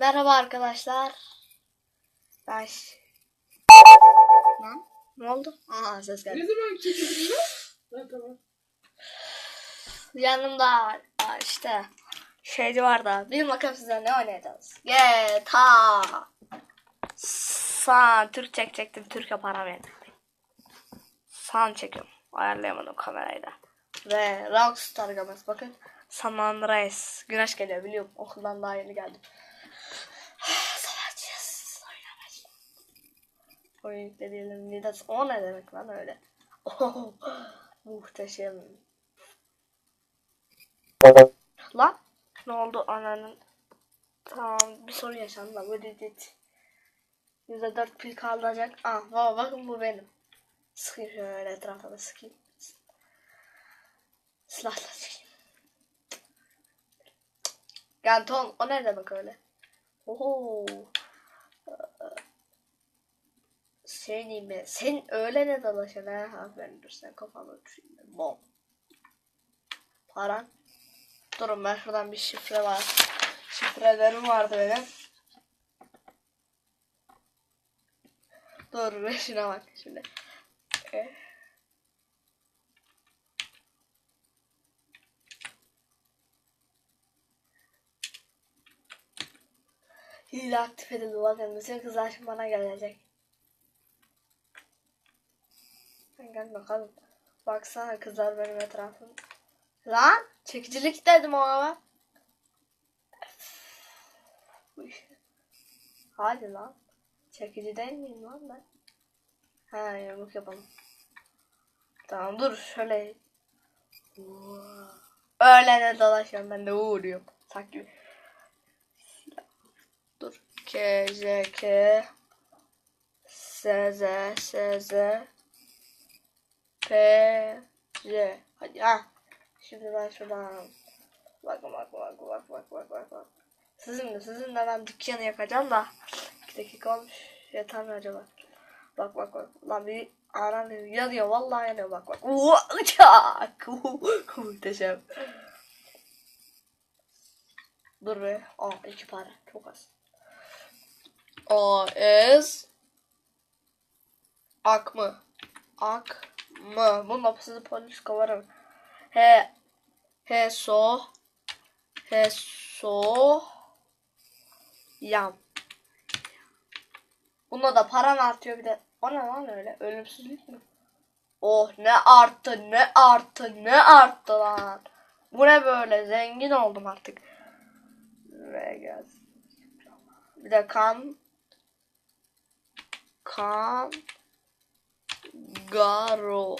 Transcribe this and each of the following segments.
Merhaba arkadaşlar. Ben Lan ne oldu? Aa ses Ne geldi. zaman çekildin lan? Tamam. Yanımda aa, işte şeyci var da bir bakalım size ne oynayacağız. GTA. San Türk çekecektim. Türk'e para verdim. San çekiyorum. Ayarlayamadım kamerayı da. Ve Rockstar Games bakın. San Andreas. Güneş geliyor biliyorum. Okuldan daha yeni geldim. Oyun yükleyelim. Lidas. O ne demek lan öyle? Oh, muhteşem. Lan ne oldu ananın? Tamam bir sorun yaşandı da bu dit. %4 pil kalacak. Ah baba bakın bu benim. Sıkayım şöyle etrafa da sıkayım. Silahla sıkayım. Ganton o ne demek öyle? Oho. Seni mi? Sen öyle ne dalaşın ha? Aferin dur sen kafanı uçurayım. ben. Bom. Paran. Durun ben şuradan bir şifre var. Şifrelerim vardı benim. Dur be şuna bak şimdi. Eh. Hile aktif edildi bakın bütün kızlar bana gelecek. Sen gel bakalım. Baksana kızlar benim etrafım. Lan çekicilik dedim o ama. Hadi lan. Çekici değil lan ben? Ha yamuk yapalım. Tamam dur şöyle. Öyle de dolaşıyorum ben de uğruyorum. Sanki. Dur. K, J, K. S, Z, S, Z. P, J. Hadi ha. Şimdi ben şuradan. Bak bak bak bak bak bak bak bak. Sizinle sizinle ben dükkanı yakacağım da. 2 dakika olmuş. Yeter mi acaba? Bak bak bak. Lan bir aran yanıyor. Vallahi yanıyor bak bak. Uva, uçak. Muhteşem. Dur be. Aa iki para. Çok az. O is ak mı? Ak mı? Bununla sizi polis kovarım. He he so he so yam. Bunda da paran artıyor bir de. O ne lan öyle? Ölümsüzlük mü? Oh ne arttı ne arttı ne arttı lan. Bu ne böyle? Zengin oldum artık. Vegas. Bir de kan kan garo.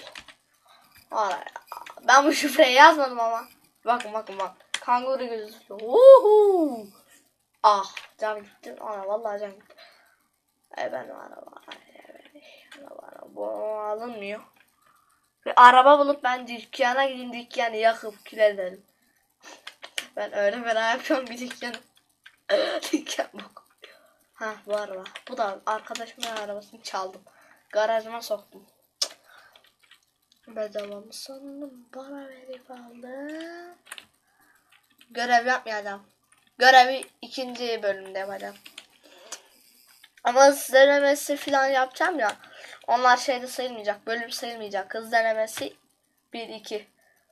Ben bu şifreyi yazmadım ama. Bakın bakın bak. Kanguru gözüküyor. Uhu. Ah can gitti. Ana vallahi can gitti. E ben araba. Araba, araba. Alınmıyor. Bir araba bulup ben dükkana gideyim dükkanı yakıp kül edelim. Ben öyle merak yapıyorum bir dükkanı. Dükkan bak. Ha bu araba. Bu da arkadaşımın arabasını çaldım. Garajıma soktum. Bedava mı sandım? Para verip aldım. Görev yapmayacağım. Görevi ikinci bölümde yapacağım. Ama hız denemesi falan yapacağım ya. Onlar şeyde sayılmayacak. Bölüm sayılmayacak. Hız denemesi 1-2.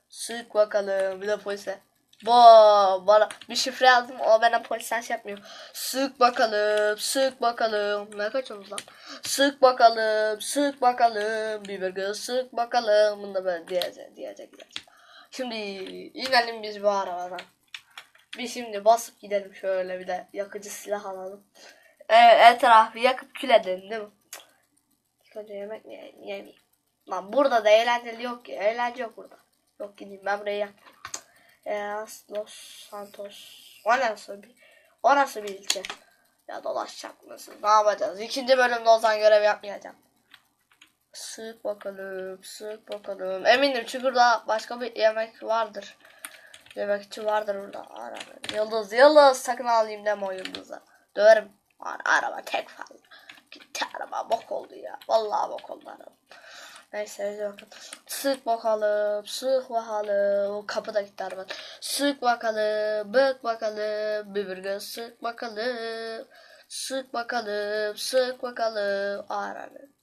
Sık bakalım. Bir de polise. Bo bana bir şifre yazdım. O bana polisten şey yapmıyor. Sık bakalım. Sık bakalım. Ne kaçıyorsunuz lan? Sık bakalım. Sık bakalım. Bir kız sık bakalım. Bunu da böyle diyecek. Diyecek. diyecek. Şimdi inelim biz bu arabadan. Biz şimdi basıp gidelim şöyle bir de yakıcı silah alalım. Ee, etrafı yakıp kül edelim değil mi? İlk önce yemek mi ye- yemeyeyim? Lan burada da eğlenceli yok ki. Eğlence yok burada. Yok gideyim ben burayı yak. Eas Los Santos. O nasıl bir, o nasıl bir ilçe? Ya dolaşacak mısın? Ne yapacağız? İkinci bölümde o zaman görev yapmayacağım. Sık bakalım, sık bakalım. Eminim çünkü burada başka bir yemek vardır. Yemekçi vardır burada. Araba. Yıldız, yıldız. Sakın alayım deme o yıldızı. Döverim. Ara- Araba tek fazla. Gitti araba bok oldu ya. Vallahi bok oldu araba. Neyse hadi bakalım. Sık bakalım. Sık bakalım. O kapı da gitti araba. Sık bakalım. Bık bakalım. Bir göz sık bakalım. Sık bakalım. Sık bakalım. Aranın.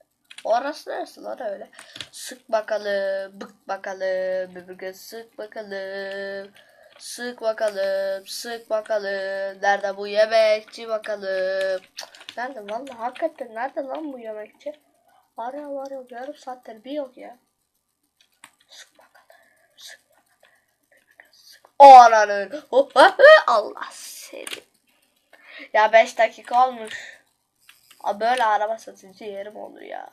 Orası neresi lan öyle? Sık bakalım. Bık bakalım. Bir göz sık bakalım. Sık bakalım. Sık bakalım. Nerede bu yemekçi bakalım. Nerede vallahi hakikaten nerede lan bu yemekçi? Arıyor arıyor yarım saattir bir yok ya. Sık bakalım. Sık bakalım. Sık. O hop. Allah seni. Ya 5 dakika olmuş. Abi böyle araba satıcı yerim olur ya.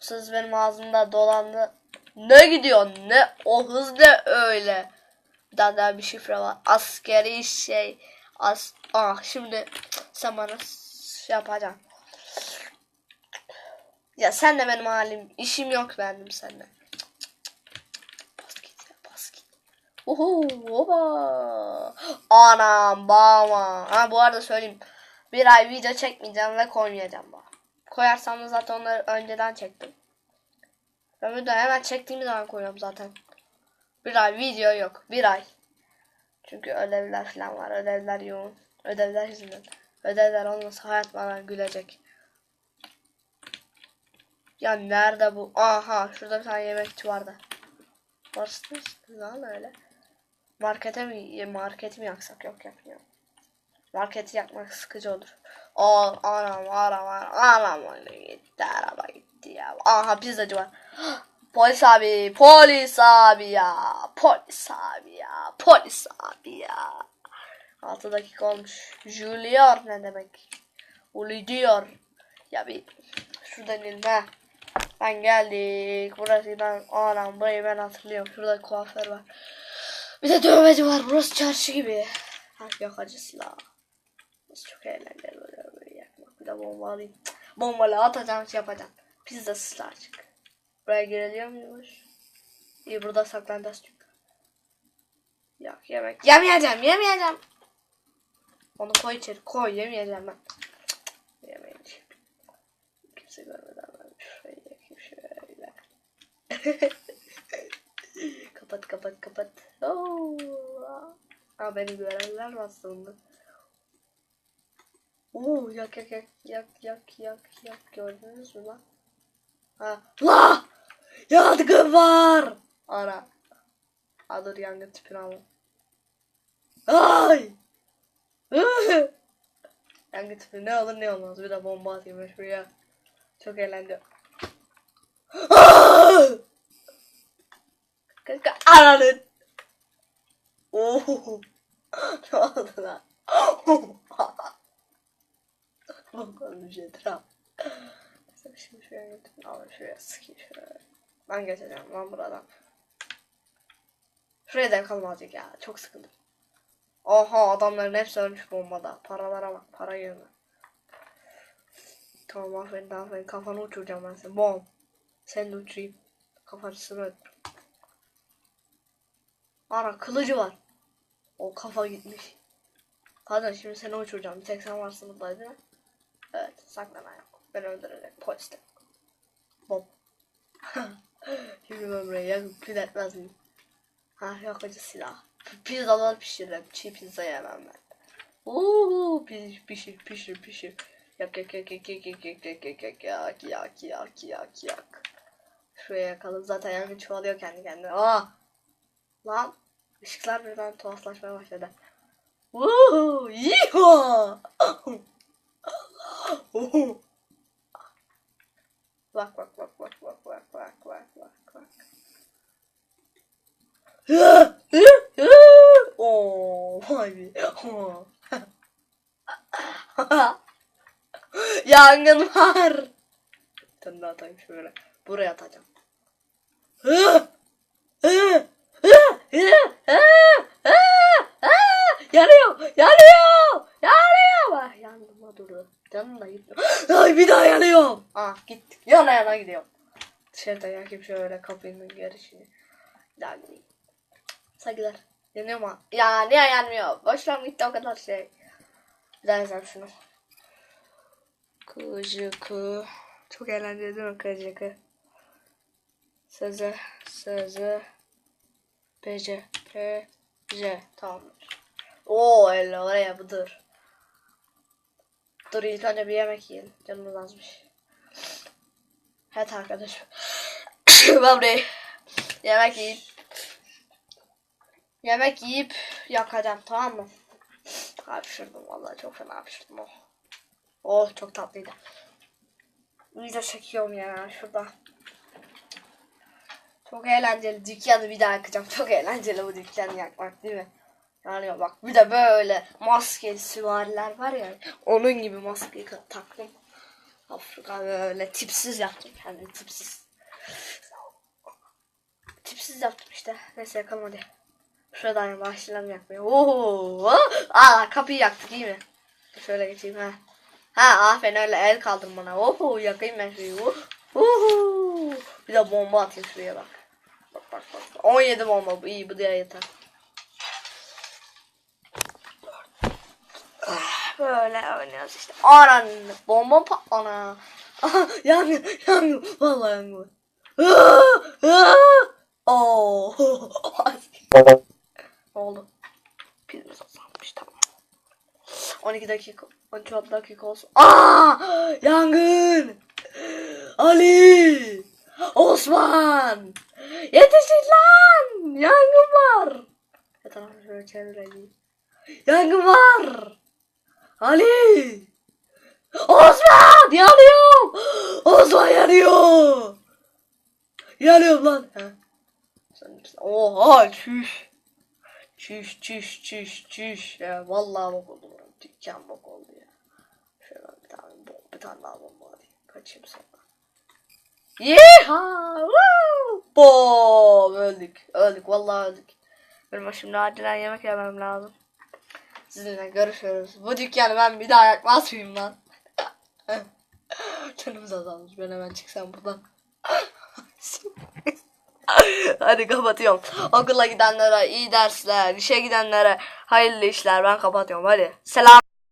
Söz benim ağzımda dolandı. Ne gidiyor ne o hız ne öyle. Bir tane daha bir şifre var. Askeri şey. As ah şimdi sen bana şey. Ya sen de benim halim. işim yok benim seninle. Bas ya bas. Uhu oba. Anam baba. Ha bu arada söyleyeyim. Bir ay video çekmeyeceğim ve koymayacağım bu. Koyarsam da zaten onları önceden çektim. Ben video hemen çektiğim zaman koyuyorum zaten. Bir ay video yok. Bir ay. Çünkü ödevler falan var. Ödevler yoğun. Ödevler yüzünden. Ödevler olmasa hayat bana gülecek. Ya nerede bu? Aha şurada bir tane yemekçi vardı. Orası lan öyle? Markete mi marketi mi yaksak? Yok yakmıyorum. Marketi yakmak sıkıcı olur. Aa anam anam anam anam gitti araba gitti ya. Aha pizzacı var. Polis abi, polis abi ya, polis abi ya, polis abi ya. 6 dakika olmuş. Junior ne demek? Ulu diyor. Ya bir şuradan inme. Ben geldik. Burası ben anam burayı ben hatırlıyorum. Şurada kuaför var. Bir de dövmeci var. Burası çarşı gibi. Ha yok acısıyla. Burası çok eğlenceli böyle, böyle yakmak. Bir de bomba. Bombalı atacağım şey yapacağım. Pizza açık. Buraya girebiliyor muymuş? İyi burada saklanacağız çünkü. Yok yemek. Yemeyeceğim yemeyeceğim. Onu koy içeri koy yemeyeceğim ben. Yemeyeceğim. Kimse görmeden ben şurayı yakayım şöyle. kapat kapat kapat. Oo. Aa beni görenler var aslında. Oo yak yak yak yak yak yak yak gördünüz mü lan? Ha. La! Yangın var! Ana. Ha dur yangın tüpünü alalım. Ay! yangın tüpü ne olur ne olmaz. Bir de bomba atayım şuraya. Çok eğlendim. Kanka ananın. Oo. ne oldu lan? Bakalım bir. Mesela Şimdi şuraya götürün. Alın şuraya sıkayım şöyle. Ben geçeceğim lan buradan. Şuraya da yakalım azıcık ya. Çok sıkıldım. Oha adamların hepsi ölmüş bombada. Paralara bak. Para yığını. Tamam aferin aferin. Kafanı uçuracağım ben seni. Bom. Sen de uçurayım. Kafasını öt. Ana kılıcı var. O kafa gitmiş. Kadın şimdi seni uçuracağım. Bir tek sen varsın burada değil mi? Evet saklama yok. Beni öldürecek polis de. Bom. Ben buraya yakıp pil etmez miyim? Ha yakıcı silah. Pizzalar pişiririm. Çiğ pizza yemem ben. Uuu pişir pişir pişir pişir. Yak yak yak yak yak yak yak yak yak yak yak yak yak yak yak. Şuraya yakalım zaten yangın çoğalıyor kendi kendine. Aa! Lan ışıklar birden tuhaflaşmaya başladı. Bak bak bak bak bak bak bak bak bak bak. Oo, vay be. Yangın var. Bir tane daha atayım şöyle. Buraya atacağım. yanıyor, yanıyor, yanıyor. Bak yandım durdu. Canım da gitti. Ay bir daha yanıyorum. Ah gittik. Yana yana gidiyorum. Dışarıda yakayım şöyle kapının girişini. Bir daha gideyim. Saygılar. Yanıyor mu? Ya niye yanmıyor? Boşver gitti o kadar şey. Bir daha yazalım şunu. Kıcıkı. Çok eğlenceli değil mi kıcıkı? Sözü, sözü. Bece, pe, ce. Tamamdır. Oo elle oraya budur. Dur ilk önce bir yemek yiyelim. Canımız azmış. Evet arkadaşım. ben burayı yemek yiyip yemek yiyip yakacağım tamam mı? Hapşırdım vallahi çok fena hapşırdım oh. Oh çok tatlıydı. Video çekiyorum ya şurada. Çok eğlenceli. Dükkanı bir daha yakacağım. Çok eğlenceli bu dükkanı yakmak değil mi? Yani bak bir de böyle maskeli süvariler var ya. Onun gibi maskeyi taktım. Afrika böyle tipsiz yaptım kendimi tipsiz. Tipsiz yaptım işte. Neyse yakalım hadi. Şuradan başlayalım yakmaya. Oo! Aa kapıyı yaktık iyi mi? Şöyle geçeyim ha. Ha aferin öyle el kaldır bana. Oho yakayım ben. Oh, oho. Bir de bomba atayım şuraya bak. Bak bak bak. 17 bomba iyi bu diye yeter. Ah, Böyle oynuyoruz işte. Anan bomba patlana. Aha, yangın yangın. Vallahi yangın. Ah, ah. Ne oldu? Pizza sanmış tamam. 12 dakika, 13 dakika olsun. Aa! Yangın! Ali! Osman! Yetişin lan! Yangın var! Tamam şöyle çevireyim. Yangın var! Ali! Osman! Yanıyorum! Osman yanıyor! Yanıyorum lan! Ha. Oha çüş! Çüş çüş çüş çüş ya vallahi bok oldu buram. Dükkan bok oldu ya. Şöyle bir tane bok bir tane daha bomba alayım. Kaçayım sonra. Yeeha! Woo! Bom! Öldük. Öldük. Vallahi öldük. Benim şimdi acilen yemek yemem lazım. Sizinle görüşürüz. Bu dükkanı ben bir daha yakmaz mıyım lan? Canımız azalmış. Ben hemen çıksam buradan. Hadi kapatıyorum. Okula gidenlere iyi dersler, işe gidenlere hayırlı işler. Ben kapatıyorum. Hadi. Selam.